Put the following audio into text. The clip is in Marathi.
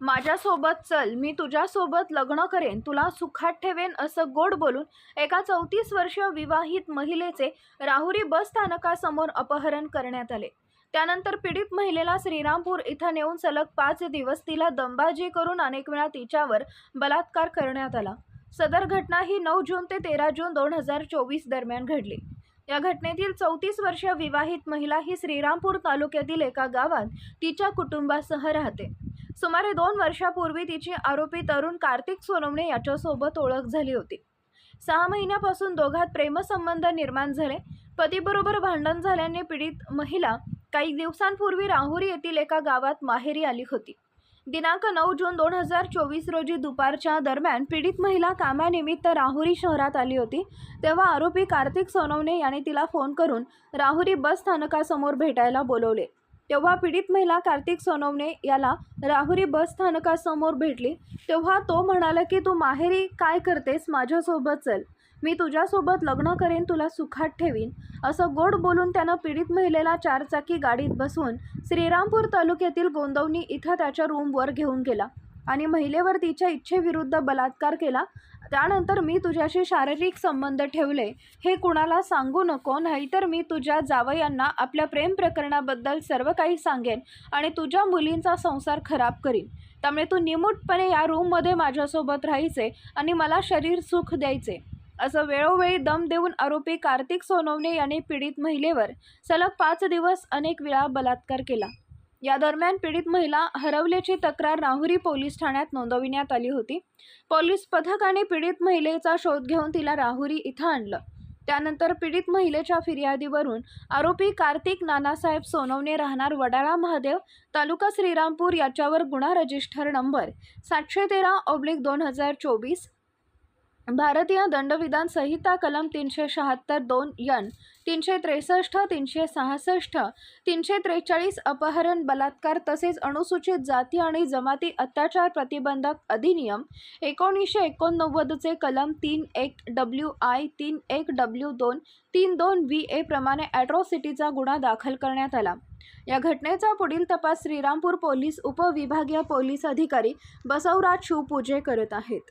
माझ्यासोबत चल मी तुझ्यासोबत लग्न करेन तुला सुखात ठेवेन असं गोड बोलून एका चौतीस वर्षीय विवाहित महिलेचे राहुरी बस स्थानकासमोर अपहरण करण्यात आले. त्यानंतर पीडित महिलेला श्रीरामपूर इथं नेऊन सलग पाच दिवस तिला दंबाजी करून अनेक वेळा तिच्यावर बलात्कार करण्यात आला. सदर घटना ही नऊ जून ते तेरा जून दोन हजार चोवीस दरम्यान घडली. या घटनेतील चौतीस वर्षीय विवाहित महिला ही श्रीरामपूर तालुक्यातील एका गावात तिच्या कुटुंबासह राहते. सुमारे दोन वर्षापूर्वी तिची आरोपी तरुण कार्तिक सोनवणे याच्यासोबत ओळख झाली होती. सहा महिन्यापासून दोघात प्रेमसंबंध निर्माण झाले. पतीबरोबर भांडण झाल्याने पीडित महिला काही दिवसांपूर्वी राहुरी येथील एका गावात माहेरी आली होती. दिनांक नऊ जून दोन हजार चोवीस रोजी दुपारच्या दरम्यान पीडित महिला कामानिमित्त राहुरी शहरात आली होती. तेव्हा आरोपी कार्तिक सोनवणे याने तिला फोन करून राहुरी बस स्थानकासमोर भेटायला बोलवले. तेव्हा पीडित महिला कार्तिक सोनवणे याला राहुरी बस स्थानकासमोर भेटली. तेव्हा तो म्हणाला की तू माहेरी काय करतेस? माझ्यासोबत चल. मी तुझ्यासोबत लग्न करेन तुला सुखात ठेवीन. असं गोड बोलून त्यानं पीडित महिलेला चारचाकी गाडीत बसवून श्रीरामपूर तालुक्यातील गोंदवणी इथं त्याच्या रूमवर घेऊन गेला. आणि महिलेवर तिच्या इच्छेविरुद्ध बलात्कार केला. त्यानंतर मी तुझ्याशी शारीरिक संबंध ठेवले. हे कुणाला सांगू नको नाहीतर मी तुझ्या जावयांना आपल्या प्रेम प्रकरणाबद्दल सर्व काही सांगेन आणि तुझ्या मुलींचा संसार खराब करीन. त्यामुळे तू निमूटपणे या रूममध्ये माझ्यासोबत राहायचे आणि मला शरीर सुख द्यायचे. असं वेळोवेळी दम देऊन आरोपी कार्तिक सोनवणे याने पीडित महिलेवर सलग पाच दिवस अनेक वेळा बलात्कार केला. या दरम्यान पीडित महिला हरवल्याची तक्रार राहुरी पोलीस ठाण्यात नोंदविण्यात आली होती. पोलीस पथकाने पीडित महिलेचा शोध घेऊन तिला राहुरी इथं आणलं. त्यानंतर पीडित महिलेच्या फिर्यादीवरून आरोपी कार्तिक नानासाहेब सोनवणे राहणार वडाळा महादेव तालुका श्रीरामपूर याच्यावर गुन्हा रजिस्टर नंबर सातशे तेरा ऑब्लिक दोन हजार चोवीस भारतीय दंडविधान संहिता कलम तीनशे शहात्तर दोन यन तीनशे त्रेसष्ट तीनशे सहासष्ट तीनशे त्रेचाळीस अपहरण बलात्कार तसेच अनुसूचित जाती आणि जमाती अत्याचार प्रतिबंधक अधिनियम एकोणीसशे एकोणनव्वदचे कलम तीन एक डब्ल्यू आय तीन एक डब्ल्यू दोन तीन दोन व्ही ए प्रमाणे ॲट्रॉसिटीचा गुन्हा दाखल करण्यात आला. या घटनेचा पुढील तपास श्रीरामपूर पोलीस उपविभागीय पोलीस अधिकारी बसवराज शिवपूजे करत आहेत.